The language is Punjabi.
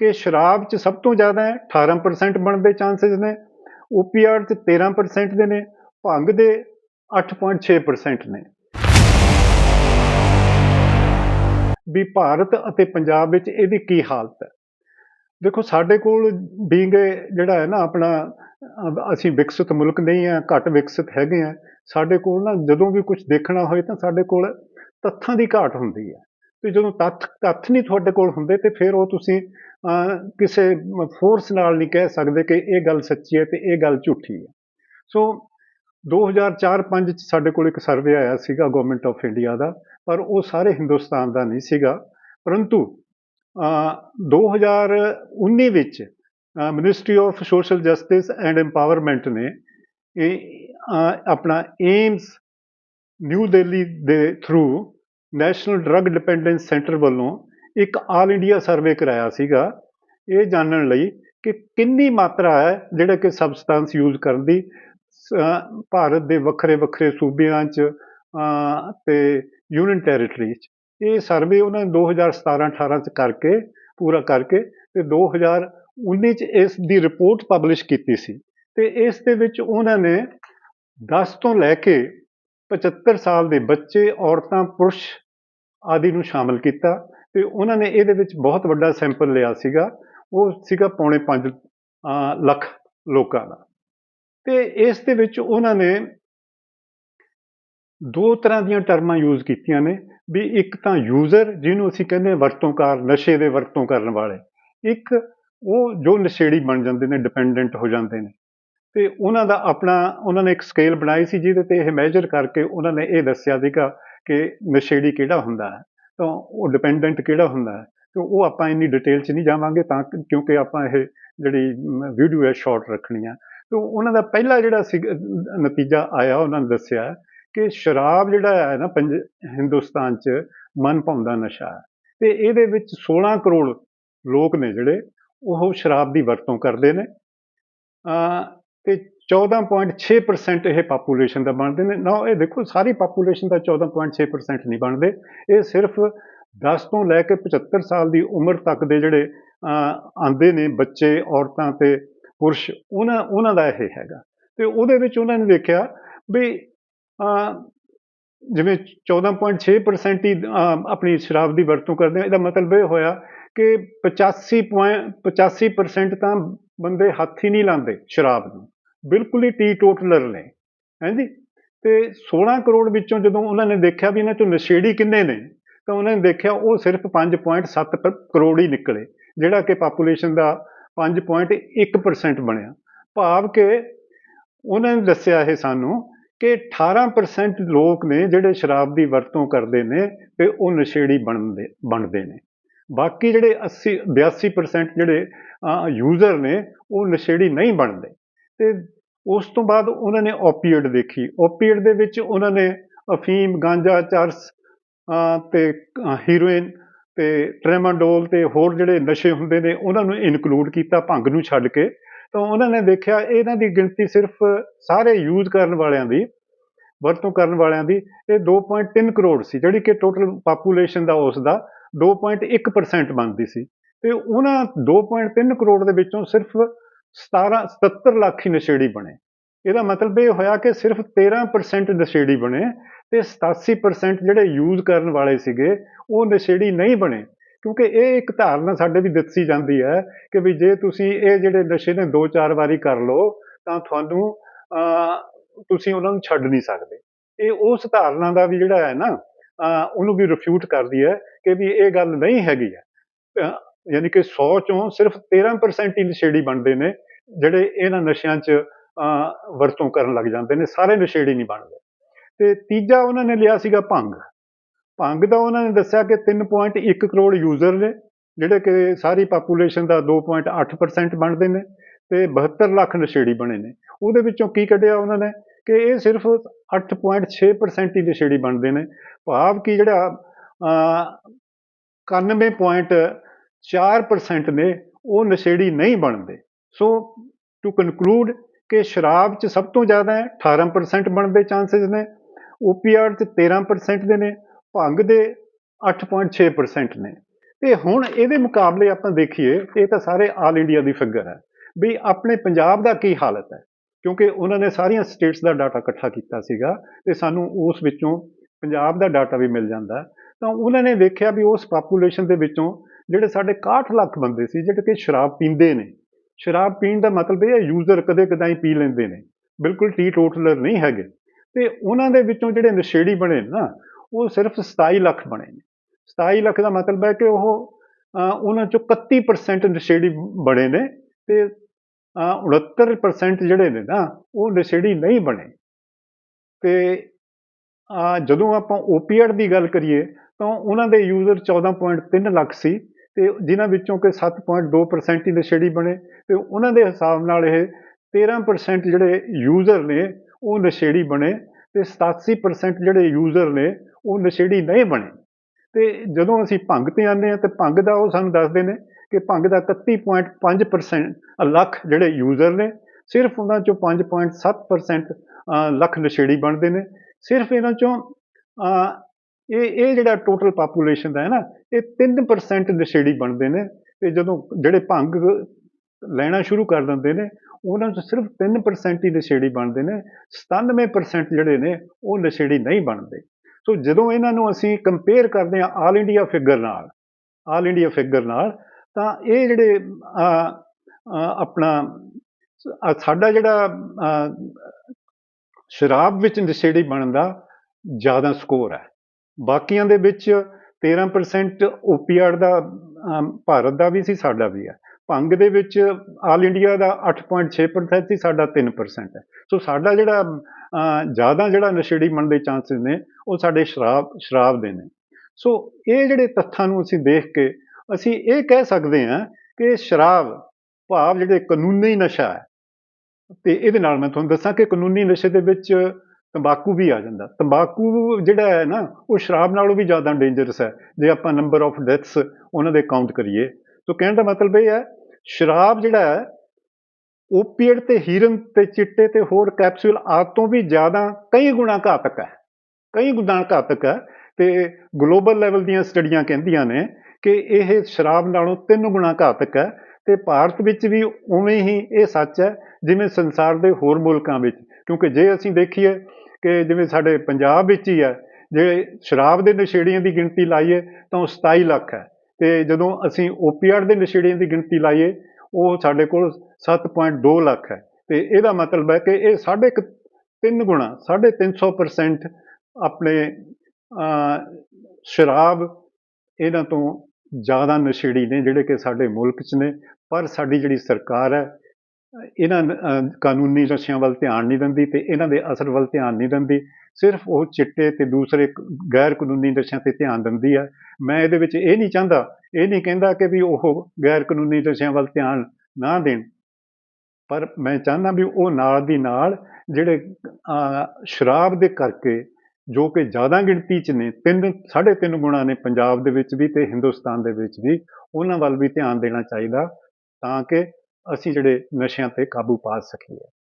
ਕਿ ਸ਼ਰਾਬ 'ਚ ਸਭ ਤੋਂ ਜ਼ਿਆਦਾ ਹੈ 18% ਬਣਨ ਦੇ ਚਾਂਸਸ ਨੇ ਓਪੀਆਡ 'ਚ 13% ਦੇ ਨੇ, ਭੰਗ ਦੇ 8.6% ਨੇ। ਵੀ ਭਾਰਤ ਅਤੇ ਪੰਜਾਬ ਵਿੱਚ ਇਹਦੀ ਕੀ ਹਾਲਤ ਹੈ? ਦੇਖੋ, ਸਾਡੇ ਕੋਲ ਬੀਂਗ ਜਿਹੜਾ ਹੈ ਨਾ ਆਪਣਾ ਅਸੀਂ ਵਿਕਸਿਤ ਮੁਲਕ ਨਹੀਂ ਆ ਘੱਟ ਵਿਕਸਿਤ ਹੈਗੇ ਆ ਸਾਡੇ ਕੋਲ ਨਾ ਜਦੋਂ ਵੀ ਕੁਝ ਦੇਖਣਾ ਹੋਏ ਤਾਂ ਸਾਡੇ ਕੋਲ ਤੱਥਾਂ ਦੀ ਘਾਟ ਹੁੰਦੀ ਹੈ। ਤੇ ਜਦੋਂ ਤੱਥ ਤੱਥ ਨਹੀਂ ਤੁਹਾਡੇ ਕੋਲ ਹੁੰਦੇ ਤੇ ਫਿਰ ਉਹ ਤੁਸੀਂ ਕਿਸੇ ਫੋਰਸ ਨਾਲ ਨਹੀਂ ਕਹਿ ਸਕਦੇ ਕਿ ਇਹ ਗੱਲ ਸੱਚੀ ਹੈ ਤੇ ਇਹ ਗੱਲ ਝੂਠੀ ਹੈ। ਸੋ 2004-5 ਚ ਸਾਡੇ ਕੋਲ ਇੱਕ ਸਰਵੇ ਆਇਆ ਸੀਗਾ ਗਵਰਨਮੈਂਟ ਆਫ ਇੰਡੀਆ ਦਾ ਪਰ ਉਹ ਸਾਰੇ ਹਿੰਦੁਸਤਾਨ ਦਾ ਨਹੀਂ ਸੀਗਾ। ਪਰੰਤੂ ਅਹ, 2019 ਵਿੱਚ ministry of social justice and empowerment ਨੇ ਇਹ ਆਪਣਾ ਏਮਸ ਨਿਊ ਦਿੱਲੀ ਦੇ through national drug dependence centre ਵੱਲੋਂ ਇੱਕ ਆਲ ਇੰਡੀਆ ਸਰਵੇ ਕਰਾਇਆ ਸੀਗਾ। ਇਹ ਜਾਣਨ ਲਈ ਕਿ ਕਿੰਨੀ ਮਾਤਰਾ ਹੈ ਜਿਹੜਾ ਕਿ ਸਬਸਟੈਂਸ ਯੂਜ਼ ਕਰਨ ਦੀ ਅਹ, ਭਾਰਤ ਦੇ ਵੱਖਰੇ ਵੱਖਰੇ ਸੂਬਿਆਂ 'ਚ ਅਹ, ਤੇ ਯੂਨੀਅਨ ਟੈਰੀਟਰੀ 'ਚ। ਇਹ ਸਰਵੇ ਉਹਨਾਂ ਨੇ 2017-18 'ਚ ਕਰਕੇ ਪੂਰਾ ਕਰਕੇ ਤੇ 2019 'ਚ ਇਸ ਦੀ ਰਿਪੋਰਟ ਪਬਲਿਸ਼ ਕੀਤੀ ਸੀ। ਤੇ ਇਸ ਦੇ ਵਿੱਚ ਉਹਨਾਂ ਨੇ 10 ਤੋਂ ਲੈ ਕੇ 75 ਸਾਲ ਦੇ ਬੱਚੇ ਔਰਤਾਂ ਪੁਰਸ਼ ਆਦਿ ਨੂੰ ਸ਼ਾਮਲ ਕੀਤਾ। ਤੇ ਉਹਨਾਂ ਨੇ ਇਹਦੇ ਵਿੱਚ ਬਹੁਤ ਵੱਡਾ ਸੈਂਪਲ ਲਿਆ ਸੀਗਾ। ਉਹ ਸੀਗਾ ਪੌਣੇ 5 ਲੱਖ ਲੋਕਾਂ ਦਾ। ਤੇ ਇਸ ਦੇ ਵਿੱਚ ਉਹਨਾਂ ਨੇ ਦੋ ਤਰ੍ਹਾਂ ਦੀਆਂ ਟਰਮਾਂ ਯੂਜ਼ ਕੀਤੀਆਂ ਨੇ ਵੀ ਇੱਕ ਤਾਂ ਯੂਜ਼ਰ ਜਿਹਨੂੰ ਅਸੀਂ ਕਹਿੰਦੇ ਹਾਂ ਵਰਤੋਂਕਾਰ, ਨਸ਼ੇ ਦੇ ਵਰਤੋਂ ਕਰਨ ਵਾਲੇ। ਇੱਕ ਉਹ ਜੋ ਨਸ਼ੇੜੀ ਬਣ ਜਾਂਦੇ ਨੇ ਡਿਪੈਂਡੈਂਟ ਹੋ ਜਾਂਦੇ ਨੇ। ਤੇ ਉਹਨਾਂ ਦਾ ਆਪਣਾ, ਉਹਨਾਂ ਨੇ ਇੱਕ ਸਕੇਲ ਬਣਾਈ ਸੀ ਜਿਹਦੇ ਤੇ ਇਹ ਮੈਜਰ ਕਰਕੇ ਉਹਨਾਂ ਨੇ ਇਹ ਦੱਸਿਆ ਸੀਗਾ ਕਿ ਨਸ਼ੇੜੀ ਕਿਹੜਾ ਹੁੰਦਾ ਹੈ। ਤਾਂ ਉਹ ਡਿਪੈਂਡੈਂਟ ਕਿਹੜਾ ਹੁੰਦਾ ਹੈ? ਤੇ ਉਹ ਆਪਾਂ ਇੰਨੀ ਡਿਟੇਲ 'ਚ ਨਹੀਂ ਜਾਵਾਂਗੇ ਤਾਂ ਕਿਉਂਕਿ ਆਪਾਂ ਇਹ ਜਿਹੜੀ ਵੀਡੀਓ ਹੈ ਸ਼ਾਰਟ ਰੱਖਣੀ ਆ। ਤੇ ਉਹਨਾਂ ਦਾ ਪਹਿਲਾ ਜਿਹੜਾ ਸੀ ਨਤੀਜਾ ਆਇਆ, ਉਹਨਾਂ ਨੇ ਦੱਸਿਆ ਕਿ ਸ਼ਰਾਬ ਜਿਹੜਾ ਹੈ ਨਾ ਪੰਜ, ਹਿੰਦੁਸਤਾਨ 'ਚ ਮਨ ਭਾਉਂਦਾ ਨਸ਼ਾ ਹੈ। ਤੇ ਇਹਦੇ ਵਿੱਚ 16 ਕਰੋੜ ਲੋਕ ਨੇ ਜਿਹੜੇ, ਉਹ ਸ਼ਰਾਬ ਦੀ ਵਰਤੋਂ ਕਰਦੇ ਨੇ। ਤੇ 14.6% ਇਹ ਪਾਪੂਲੇਸ਼ਨ ਦਾ ਬਣਦੇ ਨੇ। ਨਾ ਇਹ ਦੇਖੋ ਸਾਰੀ ਪਾਪੂਲੇਸ਼ਨ ਦਾ 14.6% ਨਹੀਂ ਬਣਦੇ। ਇਹ ਸਿਰਫ 10 ਤੋਂ ਲੈ ਕੇ 75 ਸਾਲ ਦੀ ਉਮਰ ਤੱਕ ਦੇ ਜਿਹੜੇ ਅਹ, ਆਂਦੇ ਨੇ ਬੱਚੇ ਔਰਤਾਂ ਤੇ ਪੁਰਸ਼ ਉਹਨਾਂ ਉਹਨਾਂ ਦਾ ਇਹ ਹੈਗਾ। ਤੇ ਉਹਦੇ ਵਿੱਚ ਉਹਨਾਂ ਨੇ ਦੇਖਿਆ ਵੀ ਅਹ, ਜਿਵੇਂ 14.6% ਹੀ ਆਪਣੀ ਸ਼ਰਾਬ ਦੀ ਵਰਤੋਂ ਕਰਦੇ ਆ ਇਹਦਾ ਮਤਲਬ ਇਹ ਹੋਇਆ ਕਿ 85 ਪੁਆਇੰਟ 85% ਤਾਂ ਬੰਦੇ ਹੱਥ ਹੀ ਨਹੀਂ ਲਾਉਂਦੇ ਸ਼ਰਾਬ ਨੂੰ। ਬਿਲਕੁਲ ਹੀ ਟੀ ਟੋਟਲਰ ਨੇ ਹੈਂਜੀ ਤੇ 16 ਕਰੋੜ ਵਿੱਚੋਂ ਜਦੋਂ ਉਹਨਾਂ ਨੇ ਦੇਖਿਆ ਵੀ ਇਹਨਾਂ ਚੋਂ ਨਸ਼ੇੜੀ ਕਿੰਨੇ ਨੇ, ਤਾਂ ਉਹਨਾਂ ਨੇ ਦੇਖਿਆ ਉਹ ਸਿਰਫ 5.7 ਪ- ਕਰੋੜ ਹੀ ਨਿਕਲੇ, ਜਿਹੜਾ ਕਿ ਪਾਪੂਲੇਸ਼ਨ ਦਾ 5.1% ਬਣਿਆ। ਭਾਵ ਕਿ ਉਹਨਾਂ ਨੇ ਦੱਸਿਆ ਇਹ ਸਾਨੂੰ ਕਿ 18% ਲੋਕ ਨੇ ਜਿਹੜੇ ਸ਼ਰਾਬ ਦੀ ਵਰਤੋਂ ਕਰਦੇ ਨੇ ਤੇ ਉਹ ਨਸ਼ੇੜੀ ਬਣਦੇ ਬਣਦੇ ਨੇ। ਬਾਕੀ ਜਿਹੜੇ 80 82% ਜਿਹੜੇ ਯੂਜ਼ਰ ਨੇ ਉਹ ਨਸ਼ੇੜੀ ਨਹੀਂ ਬਣਦੇ। ਤੇ ਉਸ ਤੋਂ ਬਾਅਦ ਉਹਨਾਂ ਨੇ ਓਪੀਐਡ ਦੇਖੀ। ਓਪੀਐਡ ਦੇ ਵਿੱਚ ਉਹਨਾਂ ਨੇ ਅਫੀਮ ਗਾਂਜਾ ਚਰਸ ਅਹ, ਤੇ ਹੀਰੋਇਨ ਤੇ ਟ੍ਰੈਮਾਡੋਲ ਤੇ ਹੋਰ ਜਿਹੜੇ ਨਸ਼ੇ ਹੁੰਦੇ ਨੇ ਉਹਨਾਂ ਨੂੰ ਇਨਕਲੂਡ ਕੀਤਾ ਭੰਗ ਨੂੰ ਛੱਡ ਕੇ। ਤਾਂ ਉਹਨਾਂ ਨੇ ਦੇਖਿਆ ਇਹਨਾਂ ਦੀ ਗਿਣਤੀ ਸਿਰਫ ਸਾਰੇ ਯੂਜ਼ ਕਰਨ ਵਾਲਿਆਂ ਦੀ ਵਰਤੋਂ ਕਰਨ ਵਾਲਿਆਂ ਦੀ ਇਹ 2.3 ਕਰੋੜ ਸੀ ਜਿਹੜੀ ਕਿ ਟੋਟਲ ਪਾਪੂਲੇਸ਼ਨ ਦਾ ਉਸ ਦਾ 2.1% ਬਣਦੀ ਸੀ ਤੇ ਉਹਨਾਂ 2.3 ਕਰੋੜ ਦੇ ਵਿੱਚੋਂ ਸਿਰਫ 17 77 ਲੱਖ ਹੀ ਨਸ਼ੇੜੀ ਬਣੇ। ਇਹਦਾ ਮਤਲਬ ਇਹ ਹੋਇਆ ਕਿ ਸਿਰਫ 13% ਨਸ਼ੇੜੀ ਬਣੇ ਤੇ 87% ਜਿਹੜੇ ਯੂਜ਼ ਕਰਨ ਵਾਲੇ ਸੀਗੇ, ਉਹ ਨਸ਼ੇੜੀ ਨਹੀਂ ਬਣੇ। ਕਿਉਂਕਿ ਇਹ ਇੱਕ ਧਾਰਨਾ ਸਾਡੇ ਵੀ ਦਿੱਤੀ ਜਾਂਦੀ ਹੈ ਕਿ ਵੀ ਜੇ ਤੁਸੀਂ ਇਹ ਜਿਹੜੇ ਨਸ਼ੇ ਨੇ ਦੋ ਚਾਰ ਵਾਰੀ ਕਰ ਲਓ, ਤਾਂ ਤੁਹਾਨੂੰ ਤੁਸੀਂ ਉਹਨਾਂ ਨੂੰ ਛੱਡ ਨਹੀਂ ਸਕਦੇ। ਇਹ ਉਸ ਧਾਰਨਾ ਦਾ ਵੀ ਜਿਹੜਾ ਹੈ ਨਾ ਉਹਨੂੰ ਵੀ ਰਿਫਿਊਟ ਕਰਦੀ ਹੈ ਕਿ ਵੀ ਇਹ ਗੱਲ ਨਹੀਂ ਹੈਗੀ ਹੈ। ਯਾਨੀ ਕਿ 100 ਚੋਂ ਸਿਰਫ 13% ਹੀ ਨਸ਼ੇੜੀ ਬਣਦੇ ਨੇ, ਜਿਹੜੇ ਇਹਨਾਂ ਨਸ਼ਿਆਂ 'ਚ ਵਰਤੋਂ ਕਰਨ ਲੱਗ ਜਾਂਦੇ ਨੇ, ਸਾਰੇ ਨਸ਼ੇੜੀ ਨਹੀਂ ਬਣਦੇ। ਤੇ ਤੀਜਾ ਉਹਨਾਂ ਨੇ ਲਿਆ ਸੀਗਾ ਭੰਗ। ਭੰਗ ਦਾ ਉਹਨਾਂ ਨੇ ਦੱਸਿਆ ਕਿ 3.1 ਕਰੋੜ ਯੂਜ਼ਰ ਨੇ, ਜਿਹੜੇ ਕਿ ਸਾਰੀ ਪਾਪੂਲੇਸ਼ਨ ਦਾ 2.8% ਬਣਦੇ ਨੇ ਤੇ 72 ਲੱਖ ਨਸ਼ੇੜੀ ਬਣੇ ਨੇ। ਉਹਦੇ ਵਿੱਚੋਂ ਕੀ ਕੱਢਿਆ ਉਹਨਾਂ ਨੇ ਕਿ ਇਹ ਸਿਰਫ 8.6% ਹੀ ਨਸ਼ੇੜੀ ਬਣਦੇ ਨੇ। ਭਾਵ ਕਿ ਜਿਹੜਾ ਅਹ, 91.4% ਨੇ ਉਹ ਨਸ਼ੇੜੀ ਨਹੀਂ ਬਣਦੇ। ਸੋ ਟੂ ਕਨਕਲੂਡ ਕਿ ਸ਼ਰਾਬ 'ਚ ਸਭ ਤੋਂ ਜ਼ਿਆਦਾ ਹੈ 18% ਬਣਨ ਦੇ ਚਾਂਸਸ ਨੇ ਓਪੀਆਡ 'ਚ 13% ਦੇ ਨੇ ਭੰਗ ਦੇ 8.6% ਨੇ। ਤੇ ਹੁਣ ਇਹਦੇ ਮੁਕਾਬਲੇ ਆਪਾਂ ਦੇਖੀਏ ਇਹ ਤਾਂ ਸਾਰੇ ਆਲ ਇੰਡੀਆ ਦੀ ਫਿਗਰ ਹੈ ਵੀ ਆਪਣੇ ਪੰਜਾਬ ਦਾ ਕੀ ਹਾਲਤ ਹੈ। ਕਿਉਂਕਿ ਉਹਨਾਂ ਨੇ ਸਾਰੀਆਂ ਸਟੇਟਸ ਦਾ ਡਾਟਾ ਇਕੱਠਾ ਕੀਤਾ ਸੀਗਾ ਤੇ ਸਾਨੂੰ ਉਸ ਵਿੱਚੋਂ ਪੰਜਾਬ ਦਾ ਡਾਟਾ ਵੀ ਮਿਲ ਜਾਂਦਾ। ਤਾਂ ਉਹਨਾਂ ਨੇ ਵੇਖਿਆ ਵੀ ਉਸ ਪਾਪੂਲੇਸ਼ਨ ਦੇ ਵਿੱਚੋਂ ਜਿਹੜੇ ਸਾਡੇ 61 ਲੱਖ ਬੰਦੇ ਸੀ, ਜਿਹੜੇ ਕਿ ਸ਼ਰਾਬ ਪੀਂਦੇ ਨੇ। ਸ਼ਰਾਬ ਪੀਣ ਦਾ ਮਤਲਬ ਇਹ ਹੈ ਯੂਜ਼ਰ ਕਦੇ ਕਦਾਈ ਪੀ ਲੈਂਦੇ ਨੇ। ਬਿਲਕੁਲ ਟੀ ਟੋਟਲਰ ਨਹੀਂ ਹੈਗੇ। ਤੇ ਉਹਨਾਂ ਦੇ ਵਿੱਚੋਂ ਜਿਹੜੇ ਨਸ਼ੇੜੀ ਬਣੇ ਨਾ ਉਹ ਸਿਰਫ 27 ਲੱਖ ਬਣੇ ਨੇ। 27 ਲੱਖ ਦਾ ਮਤਲਬ ਹੈ ਕਿ ਉਹ ਉਹਨਾਂ ਚੋਂ 31% ਨਸ਼ੇੜੀ ਬਣੇ ਨੇ ਤੇ 69% ਜਿਹੜੇ ਨੇ ਨਾ, ਉਹ ਨਸ਼ੇੜੀ ਨਹੀਂ ਬਣੇ। ਤੇ ਜਦੋਂ ਆਪਾਂ ਓਪੀਐਡ ਦੀ ਗੱਲ ਕਰੀਏ, ਤਾਂ ਉਹਨਾਂ ਦੇ ਯੂਜ਼ਰ 14.3 ਲੱਖ ਸੀ ਤੇ ਜਿਨ੍ਹਾਂ ਵਿੱਚੋਂ ਕਿ 7.2% ਹੀ ਨਸ਼ੇੜੀ ਬਣੇ ਤੇ ਉਹਨਾਂ ਦੇ ਹਿਸਾਬ ਨਾਲ ਇਹ 13% ਜਿਹੜੇ ਯੂਜ਼ਰ ਨੇ, ਉਹ ਨਸ਼ੇੜੀ ਬਣੇ ਤੇ 87% ਜਿਹੜੇ ਯੂਜ਼ਰ ਨੇ, ਉਹ ਨਸ਼ੇੜੀ ਨਹੀਂ ਬਣੇ। ਤੇ ਜਦੋਂ ਅਸੀਂ ਭੰਗ ਤੇ ਆਉਂਦੇ ਹਾਂ, ਤੇ ਭੰਗ ਦਾ ਉਹ ਸਾਨੂੰ ਦੱਸਦੇ ਨੇ ਕਿ ਭੰਗ ਦਾ 31.5% ਲੱਖ ਜਿਹੜੇ ਯੂਜ਼ਰ ਨੇ ਸਿਰਫ ਉਹਨਾਂ ਚੋਂ 5.7% ਅਹ, ਲੱਖ ਨਸ਼ੇੜੀ ਬਣਦੇ ਨੇ। ਸਿਰਫ ਇਹਨਾਂ ਚੋਂ ਇਹ ਇਹ ਜਿਹੜਾ ਟੋਟਲ ਪਾਪੂਲੇਸ਼ਨ ਦਾ ਹੈ ਨਾ ਇਹ 3% ਨਸ਼ੇੜੀ ਬਣਦੇ ਨੇ। ਤੇ ਜਦੋਂ ਜਿਹੜੇ ਭੰਗ ਲੈਣਾ ਸ਼ੁਰੂ ਕਰ ਦਿੰਦੇ ਨੇ ਉਹਨਾਂ ਚੋਂ ਸਿਰਫ 3% ਹੀ ਨਸ਼ੇੜੀ ਬਣਦੇ ਨੇ। 97% ਜਿਹੜੇ ਨੇ ਉਹ ਨਸ਼ੇੜੀ ਨਹੀਂ ਬਣਦੇ। ਸੋ ਜਦੋਂ ਇਹਨਾਂ ਨੂੰ ਅਸੀਂ ਕੰਪੇਅਰ ਕਰਦੇ ਹਾਂ ਆਲ ਇੰਡੀਆ ਫਿਗਰ ਨਾਲ ਆਲ ਇੰਡੀਆ ਫਿਗਰ ਨਾਲ ਤਾਂ ਇਹ ਜਿਹੜੇ ਆਪਣਾ ਸਾਡਾ ਜਿਹੜਾ ਸ਼ਰਾਬ ਵਿੱਚ ਨਸ਼ੇੜੀ ਬਣਨ ਦਾ ਜ਼ਿਆਦਾ ਸਕੋਰ ਹੈ। ਬਾਕੀਆਂ ਦੇ ਵਿੱਚ 13% ਓਪੀਆਰ ਦਾ ਭਾਰਤ ਦਾ ਵੀ ਸੀ, ਸਾਡਾ ਵੀ ਹੈ। ਭੰਗ ਦੇ ਵਿੱਚ ਆਲ ਇੰਡੀਆ ਦਾ 8.6% ਸੀ, ਸਾਡਾ 3% ਹੈ। ਸੋ ਸਾਡਾ ਜਿਹੜਾ ਜ਼ਿਆਦਾ ਜਿਹੜਾ ਨਸ਼ੇੜੀ ਬਣਨ ਦੇ ਚਾਂਸਸ ਨੇ, ਉਹ ਸਾਡੇ ਸ਼ਰਾਬ ਸ਼ਰਾਬ ਦੇ ਨੇ। ਸੋ ਇਹ ਜਿਹੜੇ ਤੱਥਾਂ ਨੂੰ ਅਸੀਂ ਦੇਖ ਕੇ ਅਸੀਂ ਇਹ ਕਹਿ ਸਕਦੇ ਹਾਂ ਕਿ ਸ਼ਰਾਬ ਭਾਵ ਜਿਹੜੇ ਕਾਨੂੰਨੀ ਨਸ਼ਾ ਹੈ, ਤੇ ਇਹਦੇ ਨਾਲ ਮੈਂ ਤੁਹਾਨੂੰ ਦੱਸਾਂ ਕਿ ਕਾਨੂੰਨੀ ਨਸ਼ੇ ਦੇ ਵਿੱਚ ਤੰਬਾਕੂ ਵੀ ਆ ਜਾਂਦਾ। ਤੰਬਾਕੂ ਜਿਹੜਾ ਹੈ ਨਾ, ਉਹ ਸ਼ਰਾਬ ਨਾਲੋਂ ਵੀ ਜ਼ਿਆਦਾ ਡੇਂਜਰਸ ਹੈ। ਜੇ ਆਪਾਂ ਨੰਬਰ ਆਫ ਡੈਥਸ ਉਹਨਾਂ ਦੇ ਕਾਊਂਟ ਕਰੀਏ, ਤਾਂ ਕਹਿਣ ਦਾ ਮਤਲਬ ਇਹ ਹੈ, ਸ਼ਰਾਬ ਜਿਹੜਾ ਹੈ ਓਪੀਐਡ ਤੇ ਹੀਰਨ ਤੇ ਚਿੱਟੇ ਤੇ ਹੋਰ ਕੈਪਸੂਲ ਆਦਿ ਤੋਂ ਵੀ ਜ਼ਿਆਦਾ ਕਈ ਗੁਣਾ ਘਾਤਕ ਹੈ। ਕਈ ਗੁਣਾ ਘਾਤਕ ਹੈ, ਤੇ ਗਲੋਬਲ ਲੈਵਲ ਦੀਆਂ ਸਟੱਡੀਆਂ ਕਹਿੰਦੀਆਂ ਨੇ ਕਿ ਇਹ ਸ਼ਰਾਬ ਨਾਲੋਂ ਤਿੰਨ ਗੁਣਾ ਘਾਤਕ ਹੈ ਤੇ ਭਾਰਤ ਵਿੱਚ ਵੀ ਉਵੇਂ ਹੀ ਇਹ ਸੱਚ ਹੈ, ਜਿਵੇਂ ਸੰਸਾਰ ਦੇ ਹੋਰ ਮੁਲਕਾਂ ਵਿੱਚ। ਕਿਉਂਕਿ ਜੇ ਅਸੀਂ ਦੇਖੀਏ ਕਿ ਜਿਵੇਂ ਸਾਡੇ ਪੰਜਾਬ ਵਿੱਚ ਹੀ ਹੈ, ਜੇ ਸ਼ਰਾਬ ਦੇ ਨਸ਼ੇੜੀਆਂ ਦੀ ਗਿਣਤੀ ਲਾਈਏ ਤਾਂ ਉਹ 27 ਲੱਖ ਹੈ। ਤੇ ਜਦੋਂ ਅਸੀਂ ਓਪੀਆਡ ਦੇ ਨਸ਼ੇੜੀਆਂ ਦੀ ਗਿਣਤੀ ਲਾਈਏ, ਉਹ ਸਾਡੇ ਕੋਲ 7.2 ਲੱਖ ਹੈ। ਤੇ ਇਹਦਾ ਮਤਲਬ ਹੈ ਕਿ ਇਹ ਸਾਢੇ ਕੁ ਤਿੰਨ ਗੁਣਾ, ਸਾਢੇ 300% ਆਪਣੇ ਸ਼ਰਾਬ ਇਹਨਾਂ ਤੋਂ ਜ਼ਿਆਦਾ ਨਸ਼ੇੜੀ ਨੇ ਜਿਹੜੇ ਕਿ ਸਾਡੇ ਮੁਲਕ 'ਚ ਨੇ, ਪਰ ਸਾਡੀ ਜਿਹੜੀ ਸਰਕਾਰ ਹੈ, ਇਹਨਾਂ ਕਾਨੂੰਨੀ ਨਸ਼ਿਆਂ ਵੱਲ ਧਿਆਨ ਨਹੀਂ ਦਿੰਦੀ ਤੇ ਇਹਨਾਂ ਦੇ ਅਸਰ ਵੱਲ ਧਿਆਨ ਨਹੀਂ ਦਿੰਦੀ, ਸਿਰਫ ਉਹ ਚਿੱਟੇ ਤੇ ਦੂਸਰੇ ਗੈਰ ਕਾਨੂੰਨੀ ਨਸ਼ਿਆਂ ਤੇ ਧਿਆਨ ਦਿੰਦੀ ਹੈ। ਮੈਂ ਇਹਦੇ ਵਿੱਚ ਇਹ ਨਹੀਂ ਚਾਹੁੰਦਾ, ਇਹ ਨਹੀਂ ਕਹਿੰਦਾ ਕਿ ਵੀ ਉਹ ਗੈਰ ਕਾਨੂੰਨੀ ਨਸ਼ਿਆਂ ਵੱਲ ਧਿਆਨ ਨਾ ਦੇਣ, ਪਰ ਮੈਂ ਚਾਹੁੰਦਾ ਵੀ ਉਹ ਨਾਲ ਦੀ ਨਾਲ ਜਿਹੜੇ ਸ਼ਰਾਬ ਦੇ ਕਰਕੇ ਜੋ ਕਿ ਜ਼ਿਆਦਾ ਗਿਣਤੀ 'ਚ ਨੇ, ਤਿੰਨ, ਸਾਢੇ ਤਿੰਨ ਗੁਣਾ ਨੇ ਪੰਜਾਬ ਦੇ ਵਿੱਚ ਵੀ ਤੇ ਹਿੰਦੁਸਤਾਨ ਦੇ ਵਿੱਚ ਵੀ, ਉਹਨਾਂ ਵੱਲ ਵੀ ਧਿਆਨ ਦੇਣਾ ਚਾਹੀਦਾ ਤਾਂ ਕਿ ਅਸੀਂ ਜਿਹੜੇ ਨਸ਼ਿਆਂ ਤੇ ਕਾਬੂ ਪਾ ਸਕੀਏ।